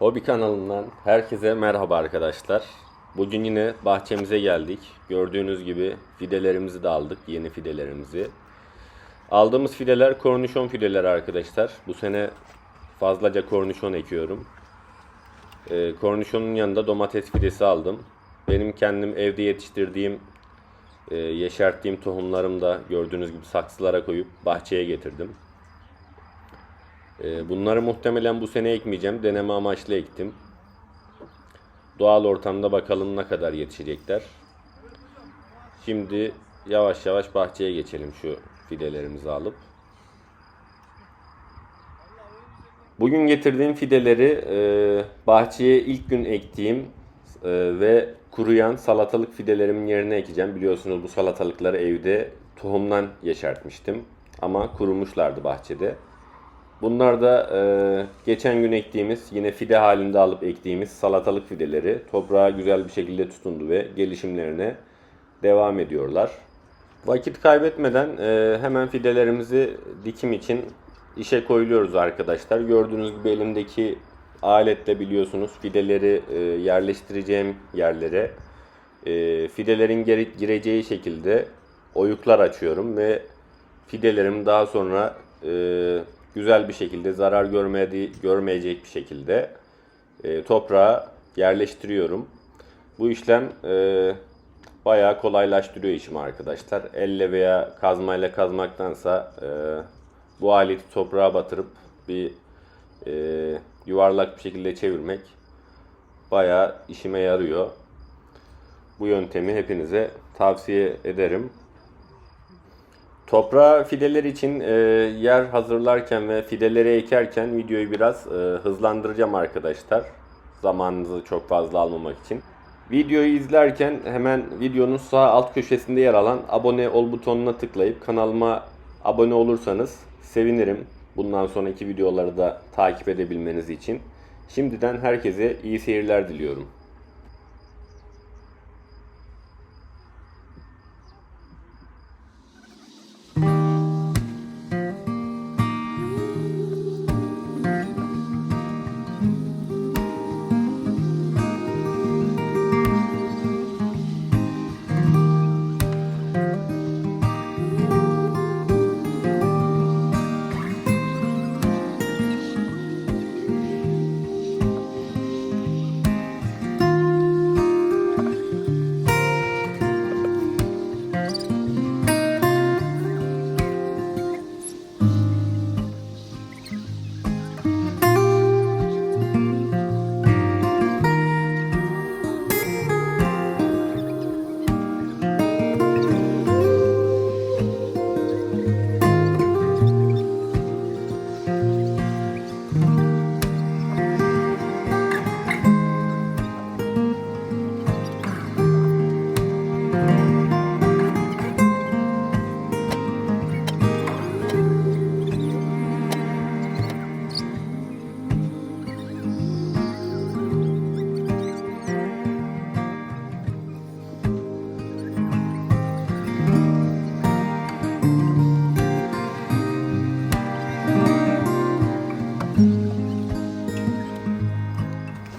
Hobi kanalından herkese merhaba arkadaşlar. Bugün yine bahçemize geldik. Gördüğünüz gibi fidelerimizi de aldık, yeni fidelerimizi. Aldığımız fideler kornişon fideleri arkadaşlar. Bu sene fazlaca kornişon ekiyorum. Ee, kornişonun yanında domates fidesi aldım. Benim kendim evde yetiştirdiğim, e, yeşerttiğim tohumlarımı da gördüğünüz gibi saksılara koyup bahçeye getirdim. Ee, Bunları muhtemelen bu sene ekmeyeceğim. Deneme amaçlı ektim. Doğal ortamda bakalım ne kadar yetişecekler. Şimdi yavaş yavaş bahçeye geçelim şu fidelerimizi alıp. Bugün getirdiğim fideleri e, bahçeye ilk gün ektiğim e, ve kuruyan salatalık fidelerimin yerine ekeceğim. Biliyorsunuz bu salatalıkları evde tohumdan yeşertmiştim. Ama kurumuşlardı bahçede. Bunlar da e, geçen gün ektiğimiz yine fide halinde alıp ektiğimiz salatalık fideleri toprağa güzel bir şekilde tutundu ve gelişimlerine devam ediyorlar. Vakit kaybetmeden e, hemen fidelerimizi dikim için işe koyuluyoruz arkadaşlar. Gördüğünüz gibi elimdeki aletle biliyorsunuz fideleri e, yerleştireceğim yerlere e, fidelerin geri- gireceği şekilde oyuklar açıyorum ve fidelerim daha sonra e, güzel bir şekilde zarar görmedi, görmeyecek bir şekilde e, toprağa yerleştiriyorum. Bu işlem e, bayağı kolaylaştırıyor işimi arkadaşlar. Elle veya kazmayla kazmaktansa e, bu aleti toprağa batırıp bir e, yuvarlak bir şekilde çevirmek bayağı işime yarıyor. Bu yöntemi hepinize tavsiye ederim. Toprağa fideler için e, yer hazırlarken ve fideleri ekerken videoyu biraz e, hızlandıracağım arkadaşlar. Zamanınızı çok fazla almamak için. Videoyu izlerken hemen videonun sağ alt köşesinde yer alan abone ol butonuna tıklayıp kanalıma abone olursanız sevinirim. Bundan sonraki videoları da takip edebilmeniz için. Şimdiden herkese iyi seyirler diliyorum.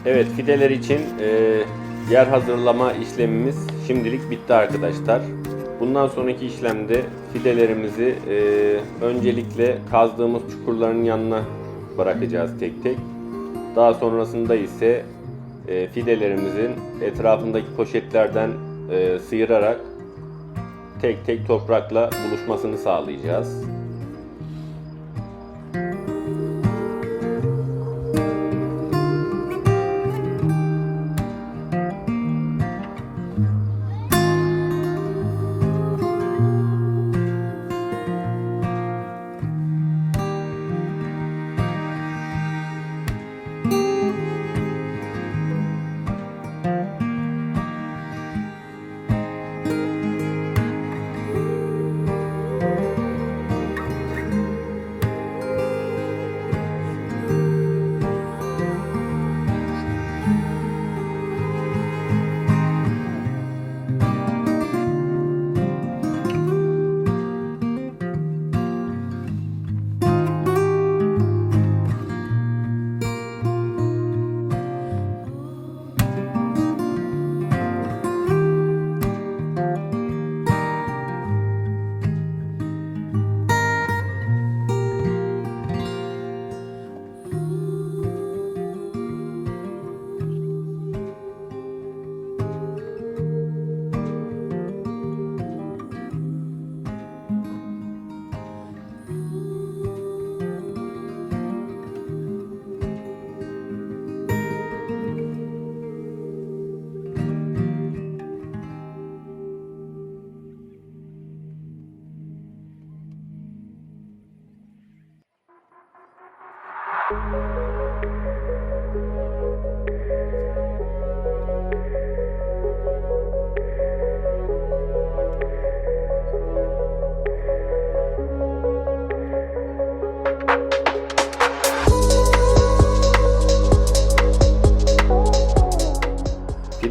Evet fideler için e, yer hazırlama işlemimiz şimdilik bitti arkadaşlar. Bundan sonraki işlemde fidelerimizi e, öncelikle kazdığımız çukurların yanına bırakacağız tek tek. Daha sonrasında ise e, fidelerimizin etrafındaki poşetlerden e, sıyırarak tek tek toprakla buluşmasını sağlayacağız.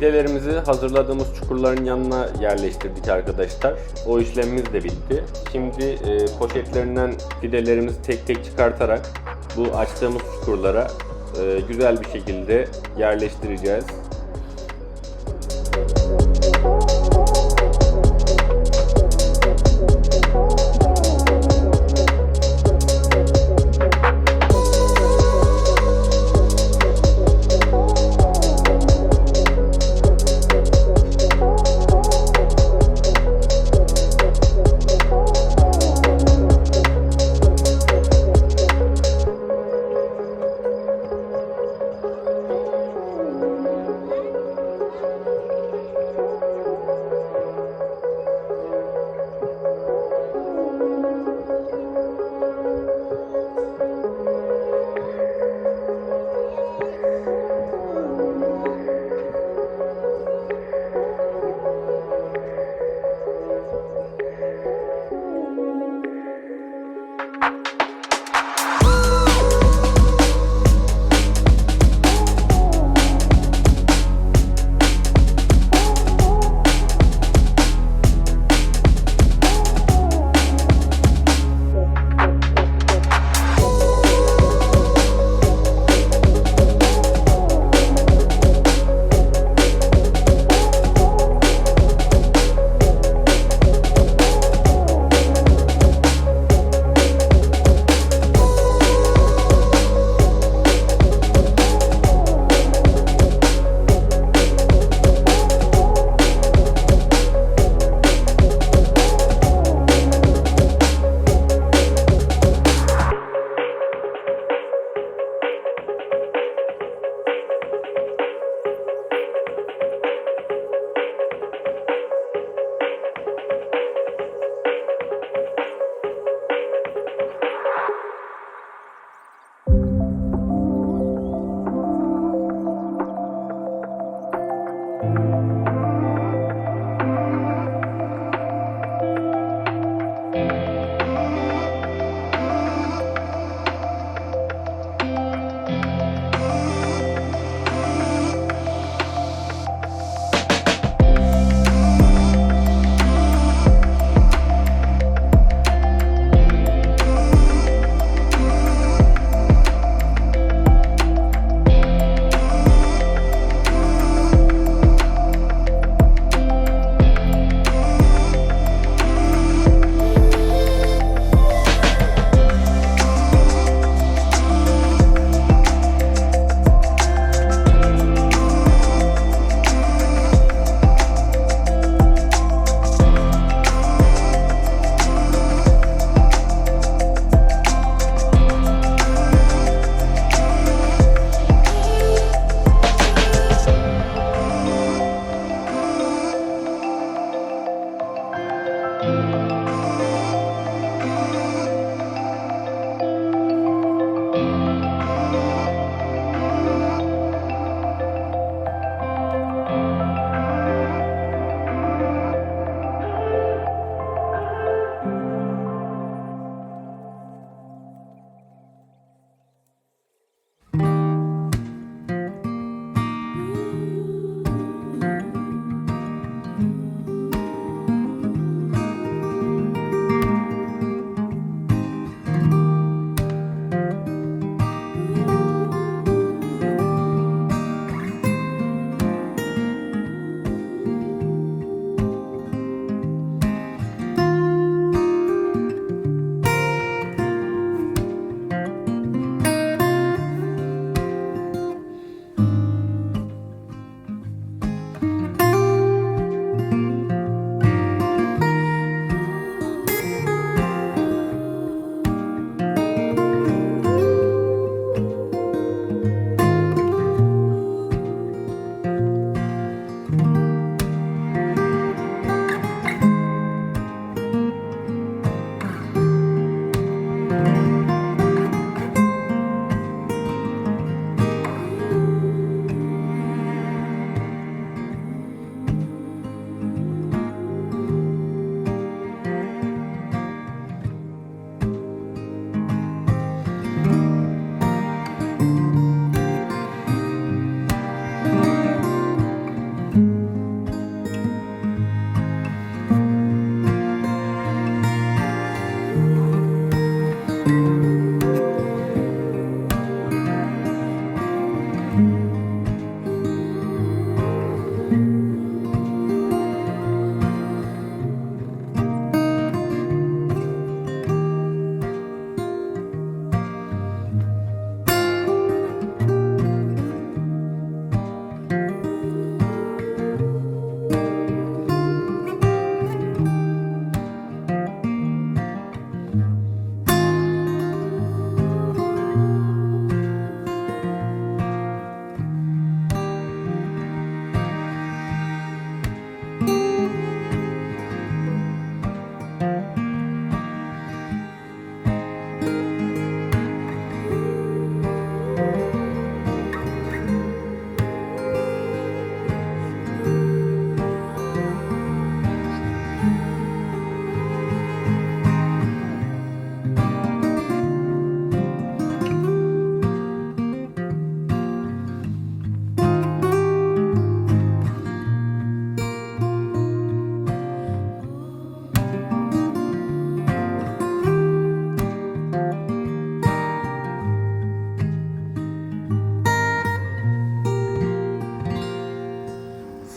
Fidelerimizi hazırladığımız çukurların yanına yerleştirdik arkadaşlar. O işlemimiz de bitti. Şimdi e, poşetlerinden fidelerimizi tek tek çıkartarak bu açtığımız çukurlara e, güzel bir şekilde yerleştireceğiz.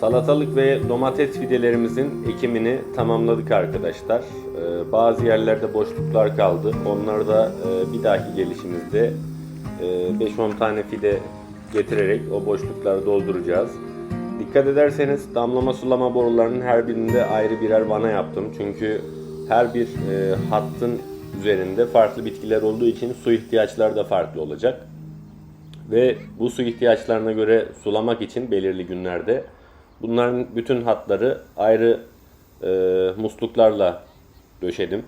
Salatalık ve domates fidelerimizin ekimini tamamladık arkadaşlar. Ee, bazı yerlerde boşluklar kaldı. Onları da e, bir dahaki gelişimizde e, 5-10 tane fide getirerek o boşlukları dolduracağız. Dikkat ederseniz damlama sulama borularının her birinde ayrı birer vana yaptım. Çünkü her bir e, hattın üzerinde farklı bitkiler olduğu için su ihtiyaçları da farklı olacak. Ve bu su ihtiyaçlarına göre sulamak için belirli günlerde bunların bütün hatları ayrı e, musluklarla döşedim.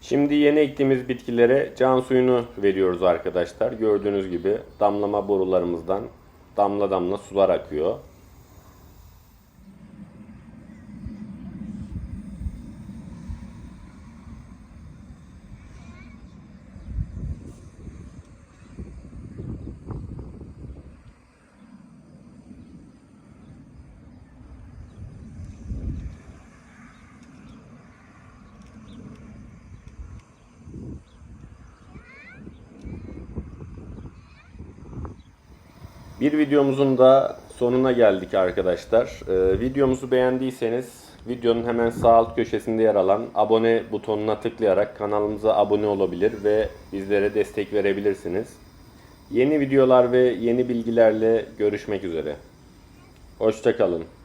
Şimdi yeni ektiğimiz bitkilere can suyunu veriyoruz arkadaşlar. Gördüğünüz gibi damlama borularımızdan damla damla sular akıyor. Bir videomuzun da sonuna geldik arkadaşlar. Ee, videomuzu beğendiyseniz videonun hemen sağ alt köşesinde yer alan abone butonuna tıklayarak kanalımıza abone olabilir ve bizlere destek verebilirsiniz. Yeni videolar ve yeni bilgilerle görüşmek üzere. Hoşçakalın.